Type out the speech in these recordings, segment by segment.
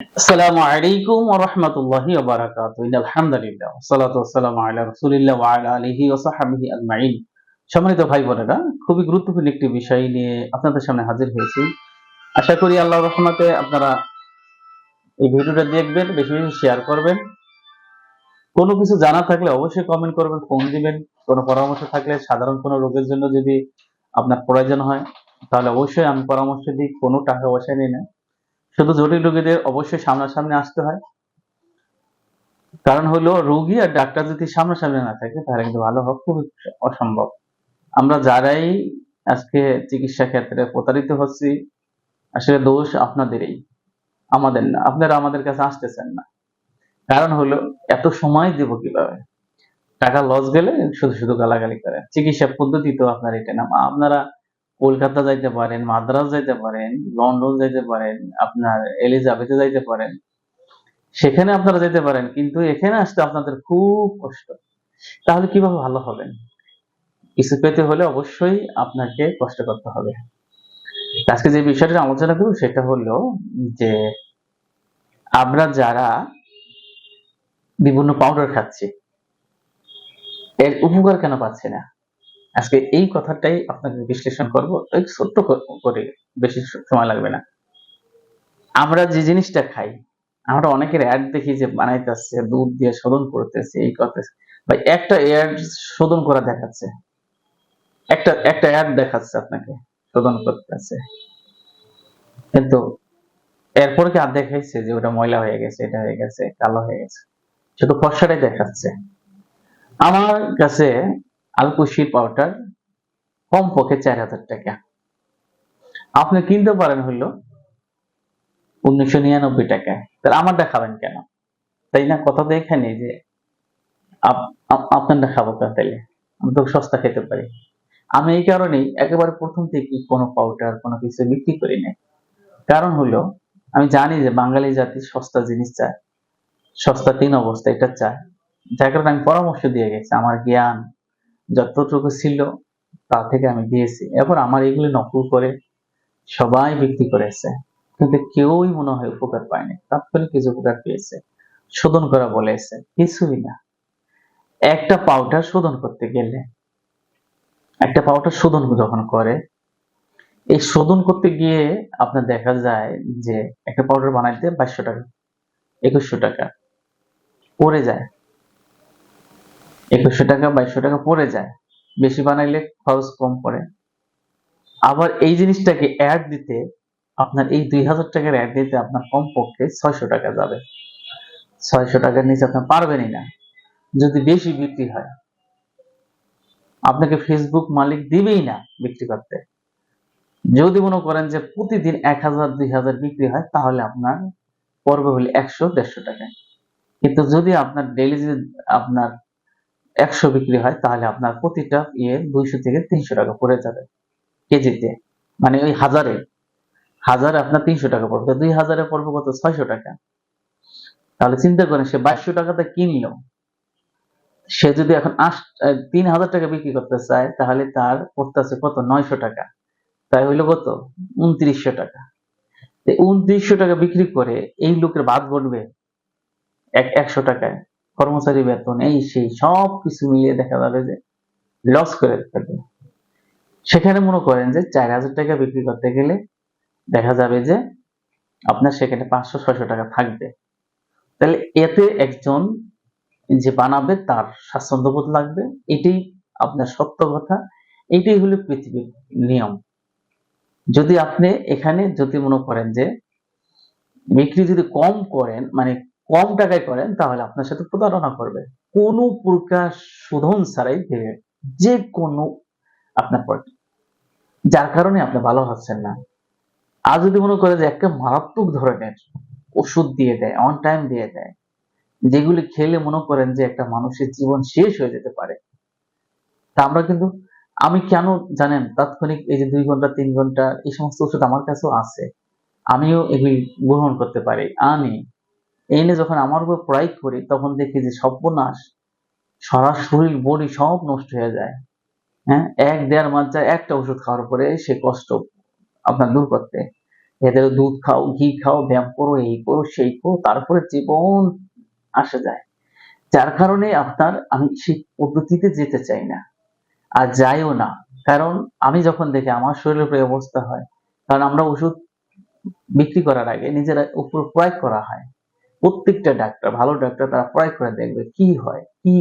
আসসালামু আলাইকুম ওয়া রাহমাতুল্লাহি ওয়া বারাকাতুহু। ইন্নাল হামদুলিল্লাহ ওয়াসসালাতু ওয়াসসালামু আলা রাসূলিল্লাহ ওয়া আলা আলিহি ওয়া সাহবিহি আজমাইন। সম্মানিত ভাই বোনেরা, খুবই গুরুত্বপূর্ণ একটি বিষয় নিয়ে আপনাদের সামনে হাজির হয়েছি। আশা করি আল্লাহর রহমতে আপনারা এই ভিডিওটা দেখবেন, বেশি বেশি শেয়ার করবেন। কোনো কিছু জানা থাকলে অবশ্যই কমেন্ট করবেন ফোন দিবেন। কোনো পরামর্শ থাকলে সাধারণ কোনো রোগের জন্য যদি আপনার প্রয়োজন হয়, তাহলে অবশ্যই আমি পরামর্শ দিই, কোনো টাকা পয়সা নিই না। শুধু জটিল রোগীদের অবশ্যই সামনাসামনি আসতে হয়। কারণ হলো রোগী আর ডাক্তার যদি সামনাসামনি না থাকে, তাহলে কিন্তু ভালো হওয়া খুবই অসম্ভব। আমরা যারাই আজকে চিকিৎসা ক্ষেত্রে প্রতারিত হচ্ছি, আসলে দোষ আপনাদেরই, আমাদের না, আপনারা আমাদের কাছে আসতেছেন না। কারণ হলো এত সময় দেব কীভাবে? টাকা লস গেলে শুধু শুধু গালাগালি করে। চিকিৎসা পদ্ধতি তো আপনার এটা না, আপনারা কলকাতা যাইতে পারেন, মাদ্রাস যাইতে পারেন, লন্ডন যাইতে পারেন, আপনার এলিজাবেথে যাইতে পারেন, সেখানে আপনারা যেতে পারেন, কিন্তু এখানে আসতে আপনাদের খুব কষ্ট। তাহলে কীভাবে ভালো হবেন? কিছু পেতে হলে অবশ্যই আপনাকে কষ্ট করতে হবে। আজকে যে বিষয়টা আলোচনা করব সেটা হলো যে আমরা যারা বিভিন্ন পাউডার খাচ্ছি, এর উপকার কেন পাচ্ছি না? আজকে এই কথাটাই আপনাকে বিশ্লেষণ করব। এই ছোট্ট করে বেশি সময় লাগবে না। আমরা যে জিনিসটা খাই, আমরা অনেকের অ্যাড দেখি যে বানাইতেছে, দুধ দিয়ে শোধন করতেছে, এই করতেছে। ভাই একটা অ্যাড শোধন করা দেখাচ্ছে। একটা একটা অ্যাড দেখাচ্ছে আপনাকে, শোধন করতেছে। কিন্তু এরপরে কি আর দেখাইছে যে ওটা ময়লা হয়ে গেছে, এটা হয়ে গেছে, কালো হয়ে গেছে? শুধু ফর্সাটাই দেখাচ্ছে। আমার কাছে আলকুশির পাউডার কম পক্ষে চার হাজার টাকা। আপনি কিনতে পারেন হইল উনিশশো নিরানব্বই টাকায়। তাহলে আমারটা খাবেন কেন? তাই না? কথা তো এখানে যে আপ- আপ- আপনারটা খাব কেন তাইলে আমি তো সস্তা খেতে পারি। আমি এই কারণেই একেবারে প্রথম থেকে কোনো পাউডার, কোনো কিছু বিক্রি করি না কারণ হলো, আমি জানি যে বাঙালি জাতি সস্তা জিনিস চায়, সস্তা তিন অবস্থা এটা চায়। যার কারণে আমি পরামর্শ দিয়ে গেছি, আমার জ্ঞান যতটুকু ছিল তা থেকে আমি দিয়েছি। এরপর আমার এগুলি নকল করে সবাই বিক্রি করেছে। কিন্তু কেউই মনে হয় উপকার পায়নি। তাৎক্ষণিক কিছু উপকার পেয়েছে। শোধন করা বলেছে। কিছুই না। একটা পাউডার শোধন করতে গেলে, একটা পাউডার শোধন যখন করে, এই শোধন করতে গিয়ে আপনার দেখা যায় যে একটা পাউডার বানাইতে বাইশশো টাকা, একুশশো টাকা পড়ে যায়। একুশশো টাকা, বাইশশো টাকা পড়ে যায়। বেশি বানাইলে খরচ কম পড়ে। আবার এই জিনিসটাকে অ্যাড দিতে আপনার এই দুই হাজার টাকার অ্যাড দিতে আপনার কমপক্ষে ছয়শো টাকা যাবে। ছয়শো টাকার নিচে আপনার পারবেনই না। যদি বেশি বিক্রি হয়। আপনাকে ফেসবুক মালিক দিবেই না বিক্রি করতে। যদি মনে করেন যে প্রতিদিন এক হাজার, দুই হাজার বিক্রি হয়, তাহলে আপনার পড়বে হলে একশো, দেড়শো টাকা। কিন্তু যদি আপনার ডেইলি যদি আপনার একশো বিক্রি হয়, তাহলে আপনার প্রতিটা ইয়ে দুইশো থেকে তিনশো টাকা পড়ে যাবে কেজিতে। মানে ওই হাজারে। হাজারে আপনার তিনশো টাকা পড়বে। দুই হাজারে পড়বে কত? ছয়শো টাকা। তাহলে চিন্তা করেন, সে বাইশশো টাকাতে কিনলো সে যদি এখন আট তিন হাজার টাকা বিক্রি করতে চায়, তাহলে তার পড়তেছে কত? নয়শো টাকা। তাই হইল কত? উনত্রিশশো টাকা। উনত্রিশশো টাকা বিক্রি করে এই লোকের বাদ এক, একশো টাকায়। কর্মচারী বেতন, এই সেই সব কিছু মিলিয়ে দেখা যাবে যে লস করে ফেলবে সেখানে মনে করেন যে চার হাজার টাকা বিক্রি করতে গেলে দেখা যাবে যে আপনার সেখানে পাঁচশো, ছয়শো টাকা থাকবে। তাহলে এতে একজন যে বানাবে তার স্বাচ্ছন্দ্যবোধ লাগবে, এটাই আপনার সত্য কথা, এটাই হলো পৃথিবীর নিয়ম। যদি আপনি এখানে যদি মনে করেন যে বিক্রি যদি কম করেন মানে কম টাকায় করেন, তাহলে আপনার সাথে প্রতারণা করবে। কোনো প্রকার শোধন ছাড়াই দেবে যে কোনো আপনার পড়বে যার কারণে আপনি ভালো হচ্ছেন না। আর যদি মনে করে যে একটা মারাত্মক ধরনের ওষুধ দিয়ে দেয় অন টাইম দিয়ে দেয়, যেগুলি খেলে মনে করেন যে একটা মানুষের জীবন শেষ হয়ে যেতে পারে, তা আমরা কিন্তু, আমি কেন জানেন, তাৎক্ষণিক এই যে দুই ঘণ্টা, তিন ঘণ্টা, এই সমস্ত ওষুধ আমার কাছেও আছে। আমিও এগুলি গ্রহণ করতে পারি। আনি। এনে যখন আমার উপর প্রয়োগ করি, তখন দেখি যে সর্বনাশ, সারা শরীর, বডি সব নষ্ট হয়ে যায়। হ্যাঁ? এক দেড় মাস যায়, একটা ওষুধ খাওয়ার পরে সে কষ্ট আপনার দূর করতে। এদের দুধ খাও, ঘি খাও, ব্যায়াম করো, এই করো, সেই করো, তারপরে জীবন আসে যায়। যার কারণে আপনার আমি সেই পদ্ধতিতে যেতে চাই না, আর যাইও না। কারণ আমি যখন দেখি আমার শরীরের উপরে অবস্থা হয়, কারণ আমরা ওষুধ বিক্রি করার আগে নিজেরা উপর প্রয়োগ করা হয়। প্রত্যেকটা ডাক্তার, ভালো ডাক্তার তারা প্রয়োগ করে দেখবে কি হয়, কি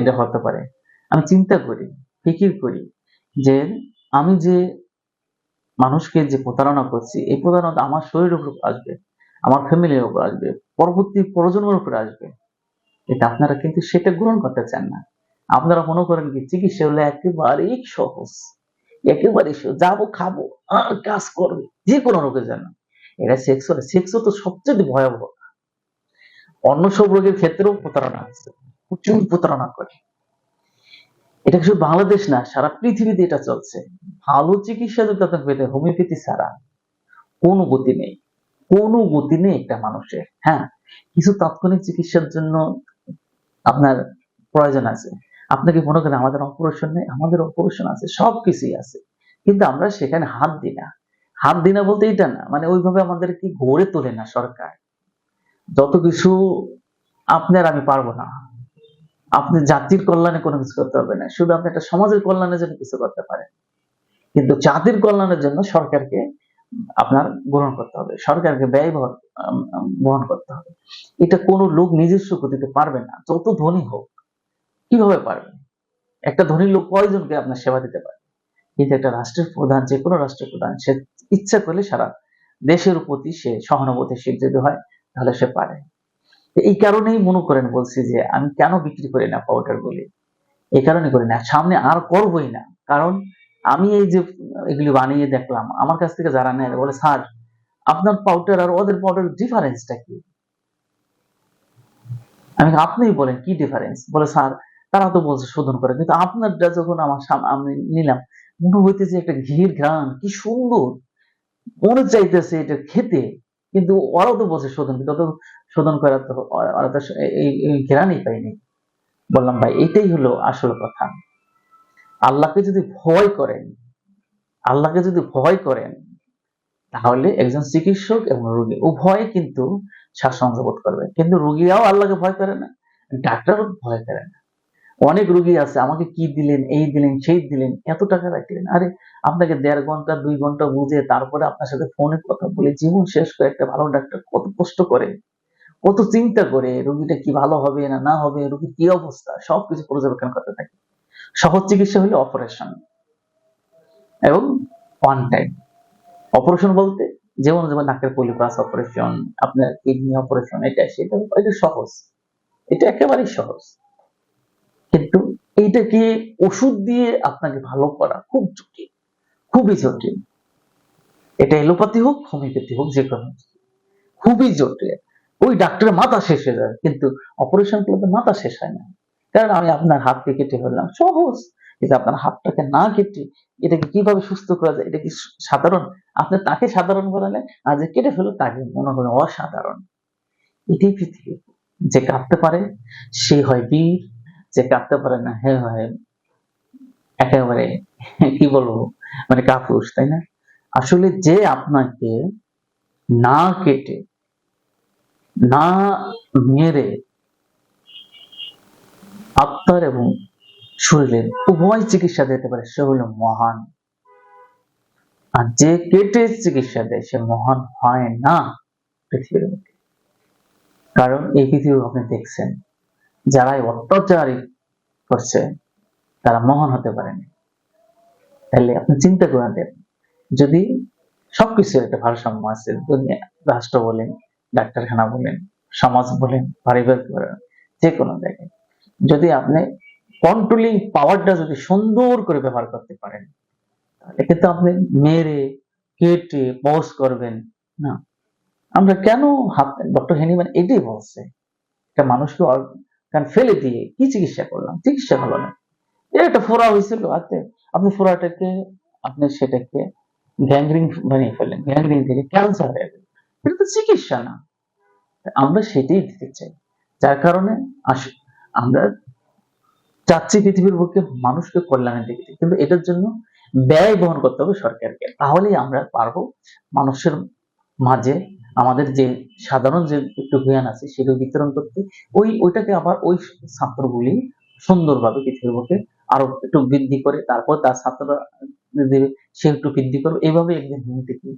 এটা হতে পারে। আমি চিন্তা করি, ফিকির করি যে আমি যে মানুষকে যে প্রতারণা করছি, এই প্রতারণা আমার শরীরের উপর আসবে, আমার ফ্যামিলির উপর আসবে, পরবর্তী প্রজন্মের উপর আসবে। এটা আপনারা কিন্তু সেটা গ্রহণ করতে চান না। আপনারা মনে করেন কি, চিকিৎসা হলে একেবারেই সহজ একেবারেই সহজ। যাব, খাব কাজ করবে যে কোনো রোগের জন্য। এটা সেক্স সেক্স তো সবচেয়ে ভয়াবহ। অন্য সব রোগের ক্ষেত্রেও প্রতারণা আছে। প্রচুর প্রতারণা করে। এটা শুধু বাংলাদেশ না, সারা পৃথিবীতে এটা চলছে। ভালো চিকিৎসা যদি আপনাকে পেতে হোমিওপ্যাথি ছাড়া কোনো গতি নেই। কোনো গতি নেই একটা মানুষের। হ্যাঁ কিছু তাৎক্ষণিক চিকিৎসার জন্য আপনার প্রয়োজন আছে। আপনাকে মনে করেন আমাদের অপারেশন নেই? আমাদের অপারেশন আছে সব কিছুই আছে। কিন্তু আমরা সেখানে হাত দিই না। হাত দিই না বলতে এটা না। মানে ওইভাবে আমাদেরকে গড়ে তোলে না সরকার। যত কিছু আপনার আমি পারব না। আপনি জাতির কল্যাণে কোনো কিছু করতে হবে না। শুধু আপনি একটা সমাজের কল্যাণের জন্য কিছু করতে পারেন। কিন্তু জাতির কল্যাণের জন্য সরকারকে আপনার গ্রহণ করতে হবে। সরকারকে ব্যয় বহন করতে হবে। এটা কোনো লোক নিজস্ব গতিতে পারবে না। যত ধনী হোক, কীভাবে পারবে? একটা ধনী লোক কয়জনকে আপনার সেবা দিতে পারে? কিন্তু একটা রাষ্ট্রের প্রধান, যে কোনো রাষ্ট্রের প্রধান, সে ইচ্ছা করলে সারা দেশের প্রতি সে সহানুভূতিশীল যদি হয় তাহলে সে পারে। এই কারণেই মনে করেন বলছি যে, আমি কেন বিক্রি করি না পাউডার বলি এই কারণে করি না। সামনে আর করবই না। কারণ আমি এই যে এগুলি বানিয়ে দেখলাম, আমার কাছ থেকে যারা নেয় বলে, স্যার, আপনার পাউডার আর ওদের পাউডার ডিফারেন্সটা কি? আমি আপনিই বলেন, কি ডিফারেন্স বলে, স্যার, তারা তো বলছে শোধন করে। কিন্তু আপনারটা যখন আমার আমি নিলাম, মনে হইতেছে একটা ঘির ঘ্রাণ, কি সুন্দর! মনে চাইতেছে এটা খেতে। কিন্তু ওরাও তো বলছে শোধন, কিন্তু অত শোধন করার তো ওরা তো এই ঘ্রাণই পাইনি বললাম, ভাই, এটাই হলো আসল কথা। আল্লাহকে যদি ভয় করেন, আল্লাহকে যদি ভয় করেন, তাহলে একজন চিকিৎসক এবং রোগী উভয় কিন্তু স্বাচ্ছন্দ্য বোধ করবে। কিন্তু রোগীরাও আল্লাহকে ভয় করে না, ডাক্তারও ভয় করে না। অনেক রোগী আছে, আমাকে কি দিলেন, এই দিলেন, সেই দিলেন, এত টাকা রাখলেন। আরে, আপনাকে দেড় ঘণ্টা, দুই ঘণ্টা বুঝে তারপরে আপনার সাথে ফোনে কথা বলে জীবন শেষ করে একটা ভালো ডাক্তার কত কষ্ট করে, কত চিন্তা করে রোগীটা কি ভালো হবে না না হবে, রোগীর কি অবস্থা, সবকিছু পর্যবেক্ষণ করতে থাকে। সহজ চিকিৎসা হলে অপারেশন এবং ওয়ান টাইম অপারেশন বলতে যেমন যেমন নাকের পলিপাস অপারেশন আপনার কিডনি অপারেশন এটা সেটা এটা সহজ। এটা একেবারেই সহজ। কিন্তু এইটাকে ওষুধ দিয়ে আপনাকে ভালো করা? খুব জটিল, খুবই জটিল। এটা এলোপ্যাথি হোক, হোমিওপ্যাথি হোক, যে কোনো খুবই জটিল। ওই ডাক্তারের মাথা শেষ হয়ে যাবে, কিন্তু অপারেশন করলে মাথা শেষ হয় না। কারণ আমি আপনার হাতকে কেটে ফেললাম। সহজ। কিন্তু আপনার হাতটাকে না কেটে এটাকে কীভাবে সুস্থ করা যায়? এটা কি সাধারণ? আপনি তাকে সাধারণ বলালে আর যে কেটে ফেলো তাকে মনে করেন অসাধারণ। এটাই পৃথিবী যে কাঁদতে পারে, সে হয় বীর যে কাঁদতে পারে না, হে হয় একেবারে কি বলব মানে কাপুরুষ, তাই না? আসলে যে আপনাকে না কেটে, না মেরে আত্মার এবং শরীরের উভয় চিকিৎসা দিতে পারে, সে হলো মহান। আর যে কেটে চিকিৎসা দেয়, সে মহান হয় না, পৃথিবীর কারণ এই পৃথিবী আপনি দেখছেন। যারা এই অত্যাচার করছে, তারা মহান হতে পারেনি। তাহলে আপনি চিন্তা করে দেন, যদি সবকিছুর একটা ভারসাম্য আছে রাষ্ট্র বলেন, ডাক্তারখানা বলেন, সমাজ বলেন, পারিবারিক বলেন যে কোনো জায়গায়। যদি আপনি কন্ট্রোলিং পাওয়ারটা যদি সুন্দর করে ব্যবহার করতে পারেন, তাহলে কিন্তু আপনি মেরে, কেটে বস করবেন। না। আমরা কেন হাত ডক্টর হেনিম্যান এটাই বলছে, একটা মানুষকে অর্গান ফেলে দিয়ে কি চিকিৎসা করলাম? চিকিৎসা হলো না। এর একটা ফোড়া হয়েছিল, হাতে। আপনি ফোড়াটাকে, আপনি সেটাকে গ্যাংরিং বানিয়ে ফেললেন গ্যাংরিং থেকে ক্যান্সার হয়ে গেল। এটা তো চিকিৎসা না। আমরা সেটাই দিতে চাই। যার কারণে আমরা চাচ্ছি পৃথিবীর বুকে মানুষকে কল্যাণের দিকে। কিন্তু এটার জন্য ব্যয় বহন করতে হবে সরকারকে। তাহলেই আমরা পারব মানুষের মাঝে আমাদের যে সাধারণ যে একটু জ্ঞান আছে সেটা বিতরণ করতে ওই, ওইটাকে আবার ওই ছাত্রগুলি সুন্দরভাবে পৃথিবীর বুকে আরও একটু বৃদ্ধি করে, তারপর তার ছাত্ররা সে একটু বৃদ্ধি করবে। এইভাবে একদিন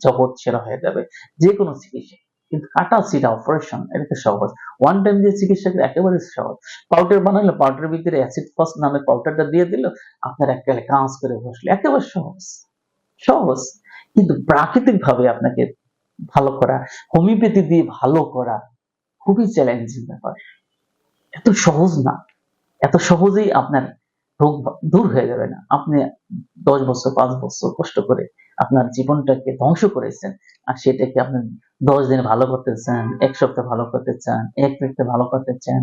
জগৎ সেরা হয়ে যাবে যে কোনো চিকিৎসা। কিন্তু কাটা সিটা অপারেশন এটা সহজ। ওয়ান টাইম যে চিকিৎসাকে একেবারে সহজ। পাউডার বানাইলো পাউডারের ভিতরে অ্যাসিড ফস নামে পাউডারটা দিয়ে দিল, আপনার একেবারে কাজ করে বসলে। একেবারে সহজ। সহজ। কিন্তু প্রাকৃতিক ভাবে আপনাকে ভালো করা, হোমিওপ্যাথি দিয়ে ভালো করা খুবই চ্যালেঞ্জিং ব্যাপার। এত সহজ না। এত সহজেই আপনার রোগ দূর হয়ে যাবে না। আপনি দশ বছর, পাঁচ বছর কষ্ট করে আপনার জীবনটাকে ধ্বংস করেছেন আর সেটাকে আপনি দশ দিন ভালো করতে চান, এক সপ্তাহ ভালো করতে চান, এক মিনিটে ভালো করতে চান,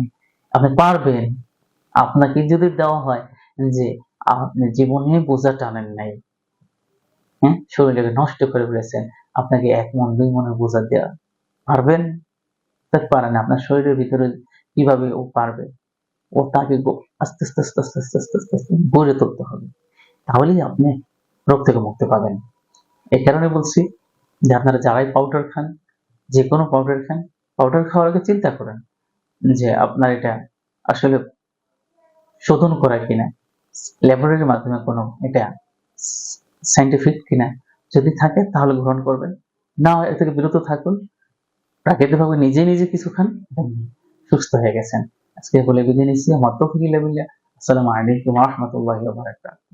আপনি পারবেন। আপনাকে যদি দেওয়া হয় যে, আপনি জীবনে বোঝা টানেন নাই হ্যাঁ? শরীরটাকে নষ্ট করে ফেলেছেন। আপনাকে এক মন, দুই মনের বোঝা দেওয়া পারবেন? পারেন আপনার শরীরের ভিতরে কীভাবে ও পারবে? ও তাকে আস্তে আস্তে আস্তে আস্তে আস্তে আস্তে আস্তে আস্তে গড়ে তুলতে হবে। তাহলেই আপনি রোগ থেকে মুক্তি পাবেন। এই কারণে বলছি যে আপনারা যারাই পাউডার খান যে কোনো পাউডার খান পাউডার খাওয়ার আগে চিন্তা করেন যে আপনার এটা আসলে শোধন করা কিনা। ল্যাবরেটরির মাধ্যমে কোনো এটা সাইন্টিফিক কিনা, যদি থাকে তাহলে গ্রহণ করবেন। না হয় থেকে বিরত থাকুন, প্রাকৃতিকভাবে নিজে নিজে কিছু খান সুস্থ হয়ে গেছেন। আজকে বলে বিদায় নিচ্ছি। আমার তো তফিক লেবিল্লা আসসালামু আলাইকুম রহমতুল্লাহ বারাকাতুহু।